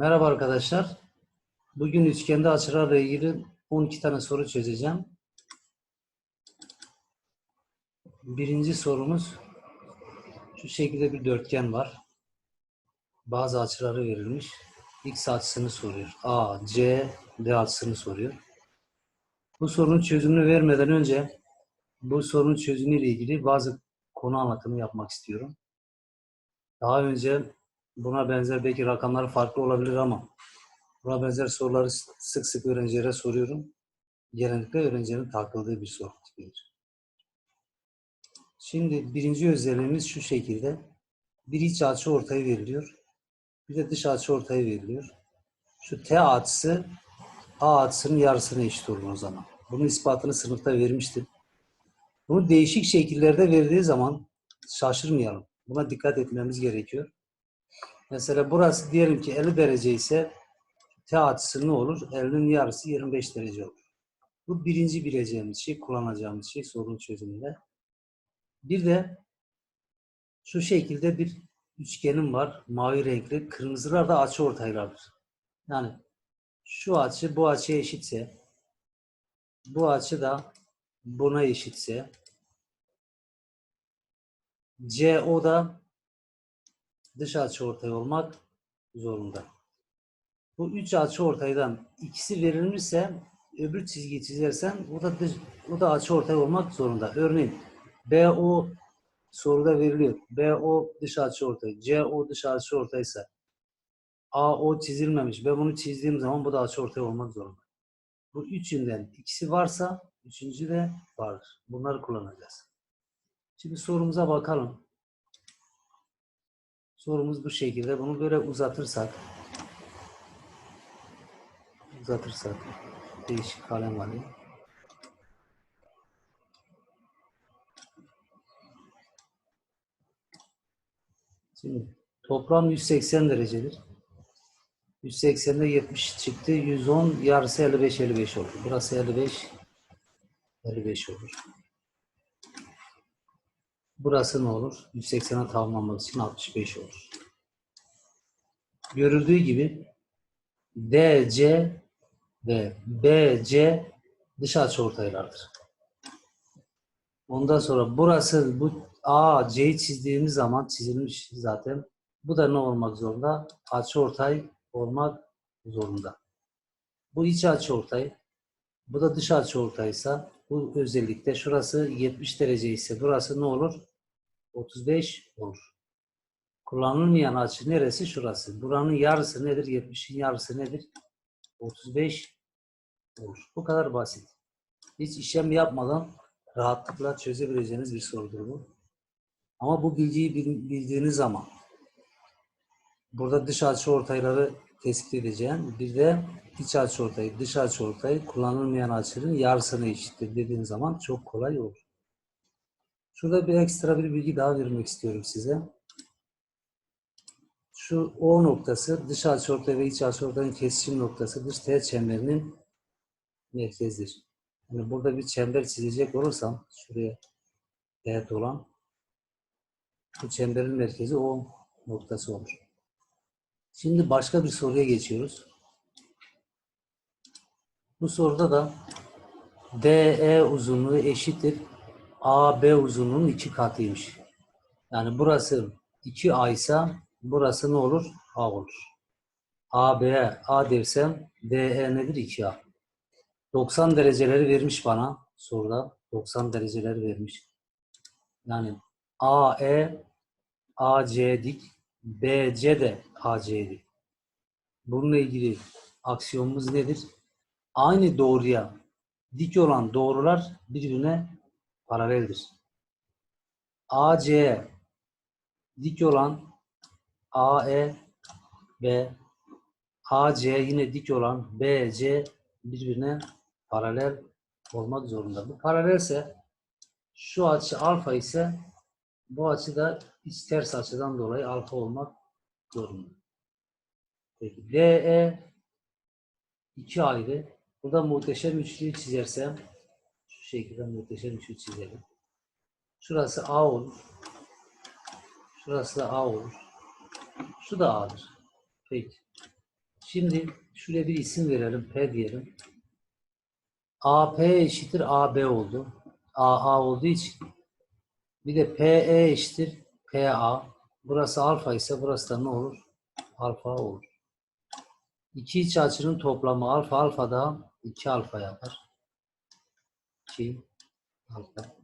Merhaba arkadaşlar. Bugün üçgende açılarla ilgili 12 tane soru çözeceğim. Birinci sorumuz şu şekilde bir dörtgen var. Bazı açıları verilmiş. X açısını soruyor. A, C, D açısını soruyor. Bu sorunun çözümünü vermeden önce bu sorunun çözümüyle ilgili bazı konu anlatımı yapmak istiyorum. Daha önce buna benzer belki rakamları farklı olabilir ama buna benzer soruları sık sık öğrencilere soruyorum. Genellikle öğrencilerin takıldığı bir soru tipidir. Şimdi birinci özelliğimiz şu şekilde. Bir iç açı ortayı veriliyor. Bir de dış açı ortayı veriliyor. Şu T açısı A açısının yarısına eşit olur o zaman. Bunun ispatını sınıfta vermiştim. Bunu değişik şekillerde verdiği zaman şaşırmayalım. Buna dikkat etmemiz gerekiyor. Mesela burası diyelim ki 50 derece ise T açısı ne olur? 50'nin yarısı 25 derece olur. Bu birinci bileceğimiz şey, kullanacağımız şey sorunun çözümünde. Bir de şu şekilde bir üçgenim var. Mavi renkli. Kırmızılar da açı ortaylardır. Yani şu açı bu açıya eşitse bu açı da buna eşitse CO da dış açı ortay olmak zorunda. Bu üç açı ortaydan ikisi verilmişse öbür çizgiyi çizersen o da dış, o da açı ortay olmak zorunda. Örneğin BO soruda veriliyor. BO dış açı ortay, CO dış açı ortaysa AO çizilmemiş. Ben bunu çizdiğim zaman bu da açı ortay olmak zorunda. Bu üçünden ikisi varsa üçüncü de vardır. Bunları kullanacağız. Şimdi sorumuza bakalım. Sorumuz bu şekilde. Bunu böyle uzatırsak uzatırsak değişik kalem alayım. Şimdi toplam 180 derecedir. 180'de 70 çıktı. 110 yarısı 55 55 olur. Burası 55 55 olur. Burası ne olur? 180'e tamamlamak için 65 olur. Görüldüğü gibi DC ve BC dış açıortaylardır. Ondan sonra burası bu AC'yi çizdiğimiz zaman çizilmiş zaten. Bu da ne olmak zorunda? Açıortay olmak zorunda. Bu iç açıortay, bu da dış açıortaysa bu özellikle şurası 70 derece ise burası ne olur? 35 olur. Kullanılmayan açı neresi? Şurası. Buranın yarısı nedir? 70'in yarısı nedir? 35 olur. Bu kadar basit. Hiç işlem yapmadan rahatlıkla çözebileceğiniz bir sorudur bu. Ama bu bilgiyi bildiğiniz zaman burada dış açı ortayları tespit edeceğim. Bir de iç açı ortayı, dış açı ortayı kullanılmayan açının yarısına eşittir dediğin zaman çok kolay olur. Şurada bir ekstra bir bilgi daha vermek istiyorum size. Şu O noktası dış açıortay ve iç açıortayın kesişim noktası dış teğet çemberinin merkezidir. Yani burada bir çember çizecek olursam şuraya teğet olan bu çemberin merkezi O noktası olur. Şimdi başka bir soruya geçiyoruz. Bu soruda da DE uzunluğu eşittir AB uzunluğunun iki katıymış. Yani burası 2A ise burası ne olur? A olur. AB'ye A dersem DE nedir? 2A. 90 dereceleri vermiş bana soruda. 90 dereceleri vermiş. Yani AE AC dik, BC de AC dik. Bununla ilgili aksiyonumuz nedir? Aynı doğruya dik olan doğrular birbirine paraleldir. AC dik olan AE ve AC yine dik olan BC birbirine paralel olmak zorunda. Bu paralelse şu açı alfa ise bu açı da iç ters açıdan dolayı alfa olmak zorunda. Peki DE iki ayrı. Burada muhteşem üçlüyü çizersem şekilde muhteşem üçlü çizelim. Şurası A olur. Şurası da A olur. Şu da A'dır. Peki. Şimdi şuraya bir isim verelim. P diyelim. AP eşittir AB oldu. AA olduğu için. Bir de PE eşittir PA. Burası alfa ise burası da ne olur? Alfa olur. İki iç açının toplamı alfa alfa da 2 alfa yapar. 2 alfa.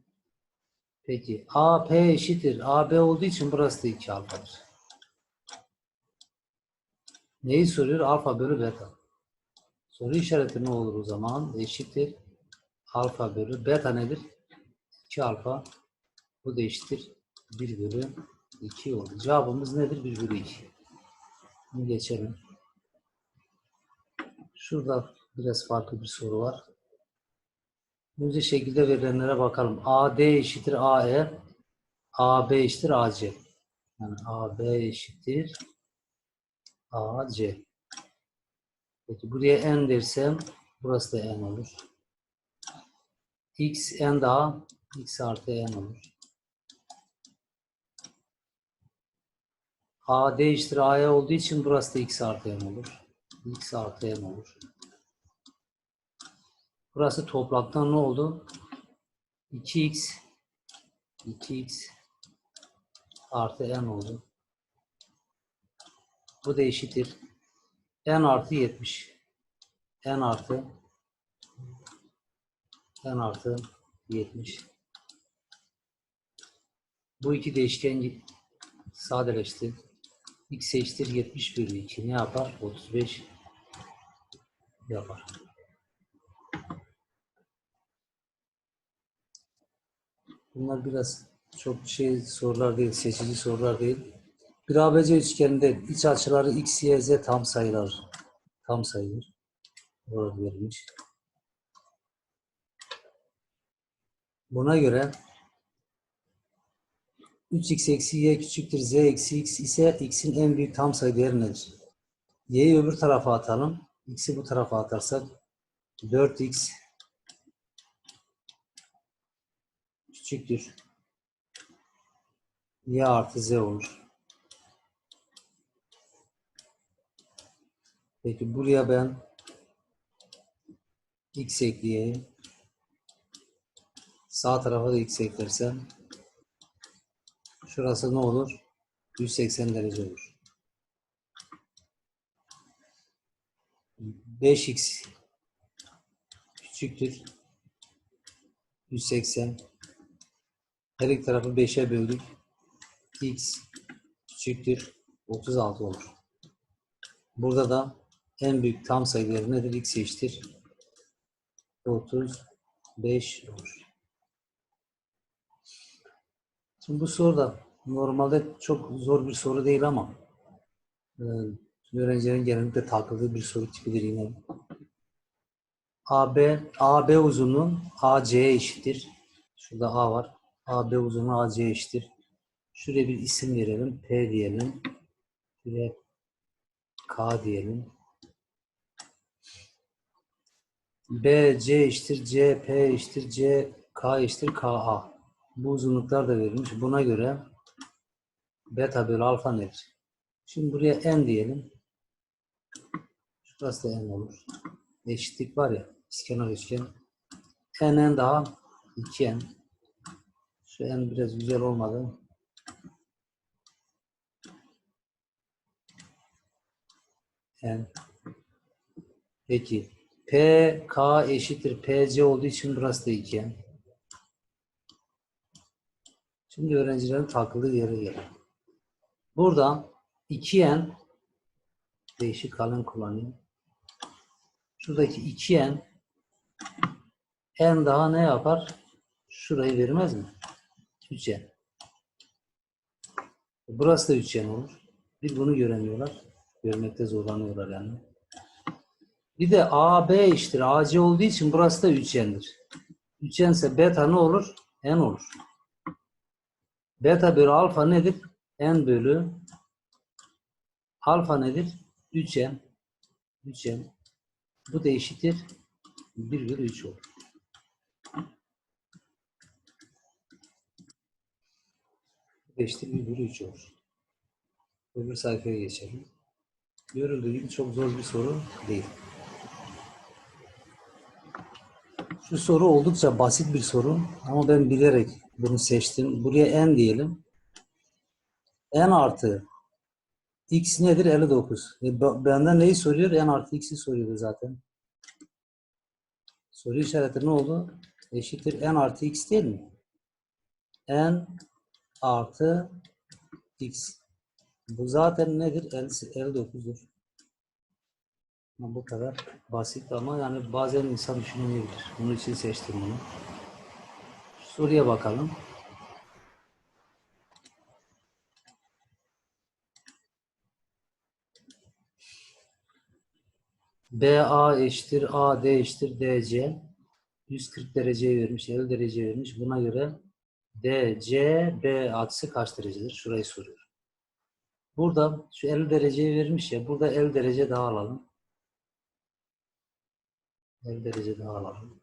Peki AP eşittir AB olduğu için burası da 2 alfadır. Neyi soruyor? Alfa bölü beta. Soru işareti ne olur o zaman? Eşittir. Alfa bölü beta nedir? 2 alfa. Bu da eşittir. 1 bölü 2 oldu. Cevabımız nedir? 1 bölü 2. Bunu geçelim. Şurada biraz farklı bir soru var. Önce şekilde verilenlere bakalım. AD eşittir AE. AB eşittir AC. Yani AB eşittir AC. Peki buraya n dersem burası da n olur. x n daha x artı n olur. AD eşittir AE olduğu için burası da x artı n olur. x artı n olur. Burası topraktan ne oldu? 2x 2x artı n oldu. Bu da eşittir. n artı 70. n artı n artı 70. Bu iki değişken sadeleşti. x eşittir 70 bölü 2 ne yapar? 35 yapar. Bunlar biraz çok şey sorular değil, seçici sorular değil. Bir ABC üçgeninde iç açıları x, y, z tam sayılar. Tam sayıdır. Orada verilmiş. Buna göre 3x eksi y küçüktür z eksi x ise x'in en büyük tam sayı değeri nedir? y'yi öbür tarafa atalım. x'i bu tarafa atarsak 4x küçüktür. y artı z olur. Peki buraya ben x ekleyeyim. Sağ tarafa da x eklersem şurası ne olur? 180 derece olur. 5x küçüktür. 180 her iki tarafı 5'e böldük. x küçüktür. 36 olur. Burada da en büyük tam sayı değeri nedir? x eşittir. 35 olur. Şimdi bu soru da normalde çok zor bir soru değil ama e, öğrencilerin genellikle takıldığı bir soru tipidir yine. AB, AB uzunluğu AC'ye eşittir. Şurada A var. AB uzunluğu AC'ye eşittir. Şuraya bir isim verelim. P diyelim. Şuraya K diyelim. B, C eşittir C, P eşittir C, K eşittir KA. Bu uzunluklar da verilmiş. Buna göre beta bölü alfa nedir? Şimdi buraya n diyelim. Şurası da n olur. Eşitlik var ya. İskenar üçgen. n n daha 2n. Şu n biraz güzel olmadı. n. Peki. P, K eşittir PC olduğu için burası da 2n. Şimdi öğrencilerin takıldığı yere gelelim. Buradan 2n değişik kalem kullanayım. Şuradaki 2n n daha ne yapar? Şurayı vermez mi? 3n. Burası da 3n olur. Bir bunu göremiyorlar. Görmekte zorlanıyorlar yani. Bir de AB eşittir AC olduğu için burası da 3n'dir. 3n ise beta ne olur? n olur. Beta bölü alfa nedir? n bölü alfa nedir? 3n 3n bu da eşittir 1 bölü 3 olur. Bu da eşittir 1 bölü 3 olur. Öbür sayfaya geçelim. Görüldüğü gibi çok zor bir soru değil. Şu soru oldukça basit bir soru ama ben bilerek bunu seçtim. Buraya n diyelim. n artı x nedir? 59. E, benden neyi soruyor? n artı x'i soruyordu zaten. Soru işareti ne oldu? Eşittir n artı x değil mi? n artı x. Bu zaten nedir? 50 59'dur. Ama bu kadar basit ama yani bazen insan düşünemeyebilir. Bunun için seçtim bunu. Soruya bakalım. BA eşittir AD eşittir DC. 140 derece vermiş, 50 derece vermiş. Buna göre DC B açısı kaç derecedir? Şurayı soruyor. Burada şu 50 dereceyi vermiş ya. Burada 50 derece daha alalım. 50 derece daha alalım.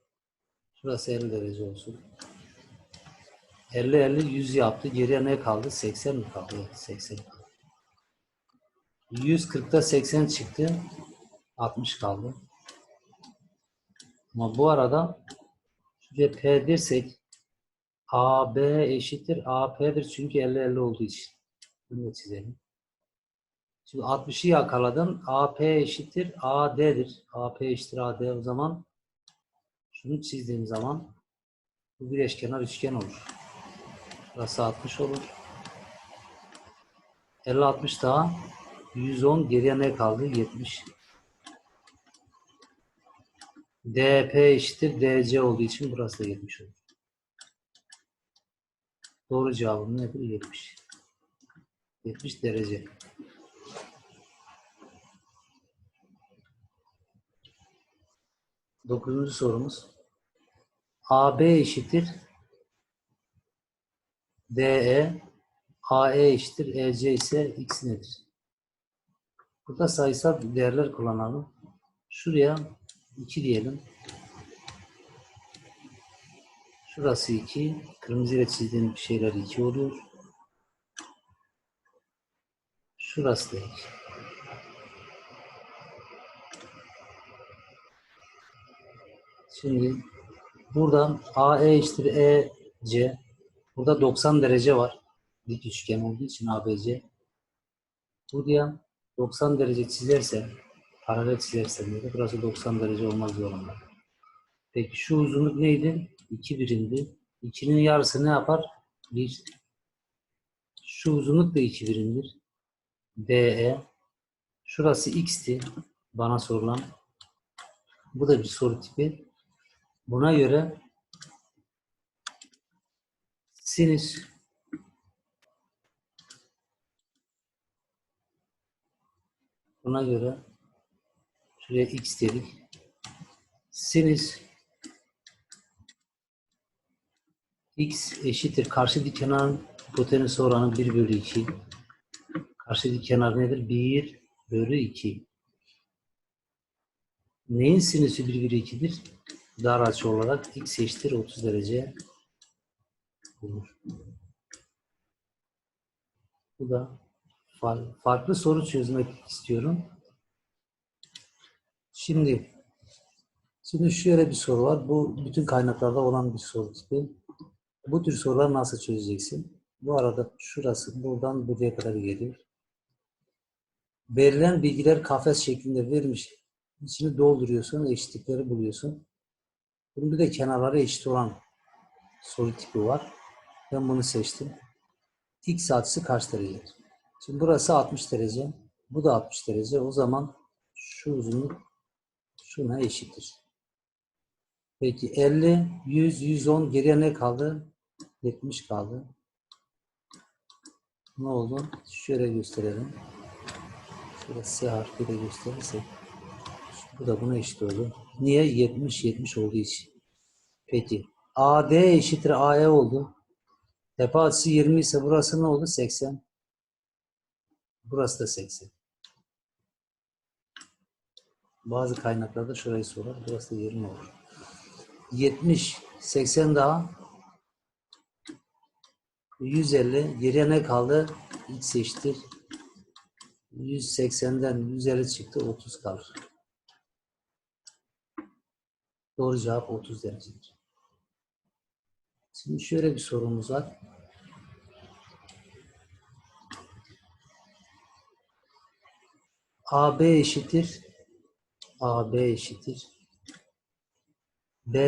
Şurası 50 derece olsun. 50 50 100 yaptı. Geriye ne kaldı? 80 mi kaldı? Evet, 80 kaldı. 140'ta 80 çıktı. 60 kaldı. Ama bu arada şuraya P dersek AB eşittir AP'dir çünkü 50 50 olduğu için. Bunu da çizelim. Şimdi 60'ı yakaladın. AP eşittir AD'dir. AP eşittir AD o zaman şunu çizdiğim zaman bu bir eşkenar üçgen olur. Burası 60 olur. 50 60 daha 110 geriye ne kaldı? 70. DP eşittir DC olduğu için burası da 70 olur. Doğru cevabım nedir? 70. 70 derece. Dokuzuncu sorumuz. AB eşittir DE AE eşittir EC ise X nedir? Burada sayısal değerler kullanalım. Şuraya 2 diyelim. Şurası 2. Kırmızı ile çizdiğim şeyler 2 oluyor. Şurası da 2. Şimdi buradan AE eşittir EC. Burada 90 derece var. Dik üçgen olduğu için ABC. Buraya 90 derece çizersem, paralel çizersem burası 90 derece olmak zorunda. Peki şu uzunluk neydi? 2 birimdi. 2'nin yarısı ne yapar? 1. Şu uzunluk da 2 birimdir. DE. Şurası x'ti. Bana sorulan. Bu da bir soru tipi. Buna göre sinüs buna göre şuraya x dedik. Sinüs x eşittir. Karşı dik kenarın hipotenüs oranı 1 bölü 2. Karşı dik kenar nedir? 1 bölü 2. Neyin sinüsü 1 bölü 2'dir? Dar açı olarak x eşittir 30 derece olur. Bu da far- farklı soru çözmek istiyorum. Şimdi şimdi şöyle bir soru var. Bu bütün kaynaklarda olan bir soru. Bu tür soruları nasıl çözeceksin? Bu arada şurası buradan buraya kadar geliyor. Verilen bilgiler kafes şeklinde verilmiş. İçini dolduruyorsun, eşitlikleri buluyorsun. Bunun bir de kenarları eşit olan soru tipi var. Ben bunu seçtim. X açısı kaç derece? Şimdi burası 60 derece. Bu da 60 derece. O zaman şu uzunluk şuna eşittir. Peki 50, 100, 110 geriye ne kaldı? 70 kaldı. Ne oldu? Şöyle gösterelim. Şöyle S harfiyle gösterirsek. Bu da buna eşit oldu. Niye? 70 70 olduğu için. Peki. AD eşittir AE oldu. Tepe açısı 20 ise burası ne oldu? 80. Burası da 80. Bazı kaynaklarda şurayı sorar. Burası da 20 olur. 70, 80 daha 150. Geriye ne kaldı? X eşittir 180'den 150 çıktı 30 kalır. Doğru cevap 30 derecedir. Şimdi şöyle bir sorumuz var. AB eşittir AB eşittir B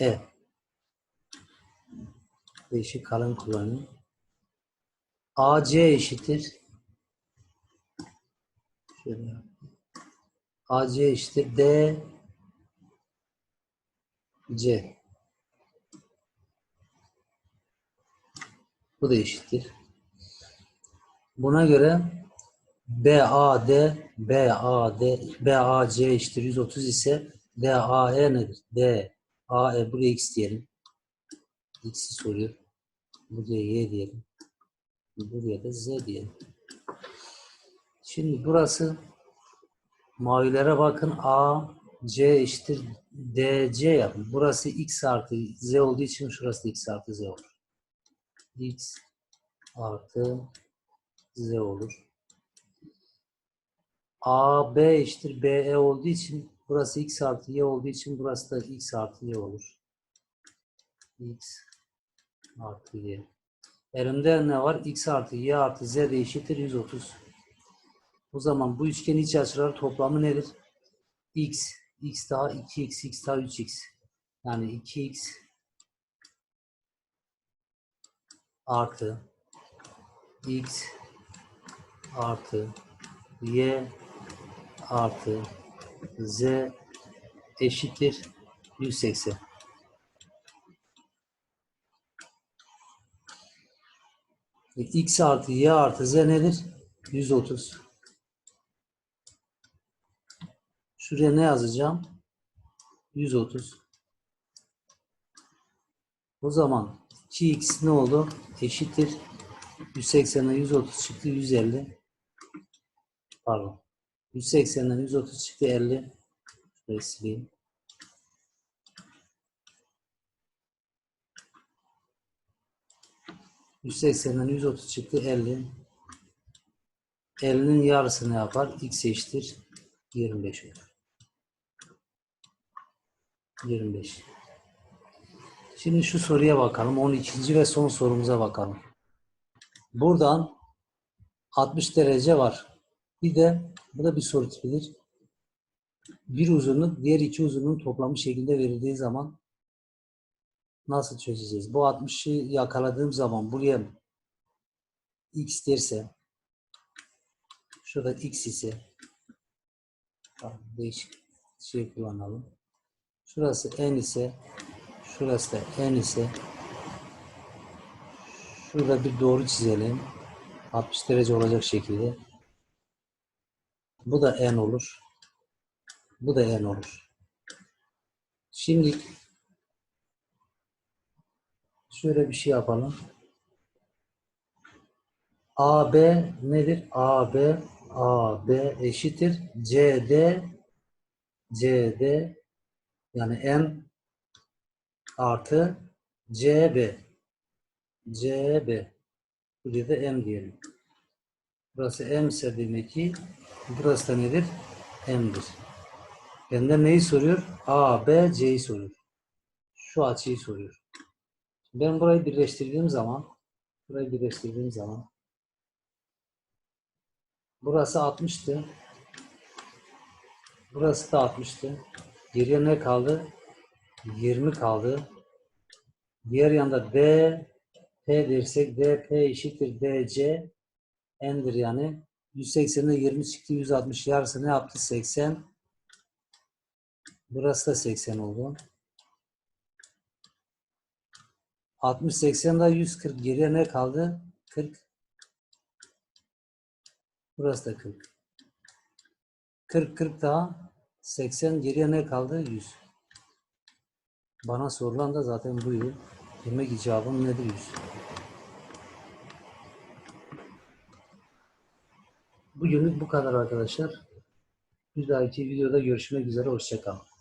E Değişik kalın kullanıyor. AC eşittir şöyle. AC eşittir D C Bu da eşittir. Buna göre BAD BAD BAC eşittir 130 ise DAE nedir? D AE buraya x diyelim. X'i soruyor. Buraya y diyelim. Buraya da z diyelim. Şimdi burası mavilere bakın A C eşittir DC yapın. Burası x artı z olduğu için şurası da x artı z olur. x artı z olur. A, B eşittir BE olduğu için burası x artı y olduğu için burası da x artı y olur. x artı y. Elimde ne var? x artı y artı z eşittir 130. O zaman bu üçgen iç açıları toplamı nedir? x, x daha 2x, x daha 3x. Yani 2x artı x artı y artı z eşittir 180. E, x artı y artı z nedir? 130. Şuraya ne yazacağım? 130. O zaman 2x ne oldu? Eşittir. 180'den 130 çıktı 150. Pardon. 180'den 130 çıktı 50. Şurayı sileyim. ...180'den 130 çıktı 50. 50'nin yarısı ne yapar? X eşittir 25 olur. 25. Şimdi şu soruya bakalım. 12. ve son sorumuza bakalım. Buradan 60 derece var. Bir de bu da bir soru tipidir. Bir uzunluk diğer iki uzunluğun toplamı şeklinde verildiği zaman nasıl çözeceğiz? Bu 60'ı yakaladığım zaman buraya x derse şurada x ise değişik şey kullanalım. Şurası n ise şurası da n ise şurada bir doğru çizelim. 60 derece olacak şekilde. Bu da n olur. Bu da n olur. Şimdi şöyle bir şey yapalım. AB nedir? AB AB eşittir CD CD yani n artı CB CB buraya da m diyelim. Burası m ise demek ki burası da nedir? m'dir. Benden neyi soruyor? A, B, C'yi soruyor. Şu açıyı soruyor. Ben burayı birleştirdiğim zaman burayı birleştirdiğim zaman burası 60'tı. Burası da 60'tı. Geriye ne kaldı? 20 kaldı. Diğer yanda D P dersek DP eşittir DC n'dir yani. 180'de 20 çıktı 160 yarısı ne yaptı? 80. Burası da 80 oldu. 60 80 daha 140 geriye ne kaldı? 40. Burası da 40. 40 40 daha 80 geriye ne kaldı? 100. Bana sorulan da zaten buydu. Demek icabım nedir 100? Bugünlük bu kadar arkadaşlar. Bir dahaki videoda görüşmek üzere. Hoşçakalın.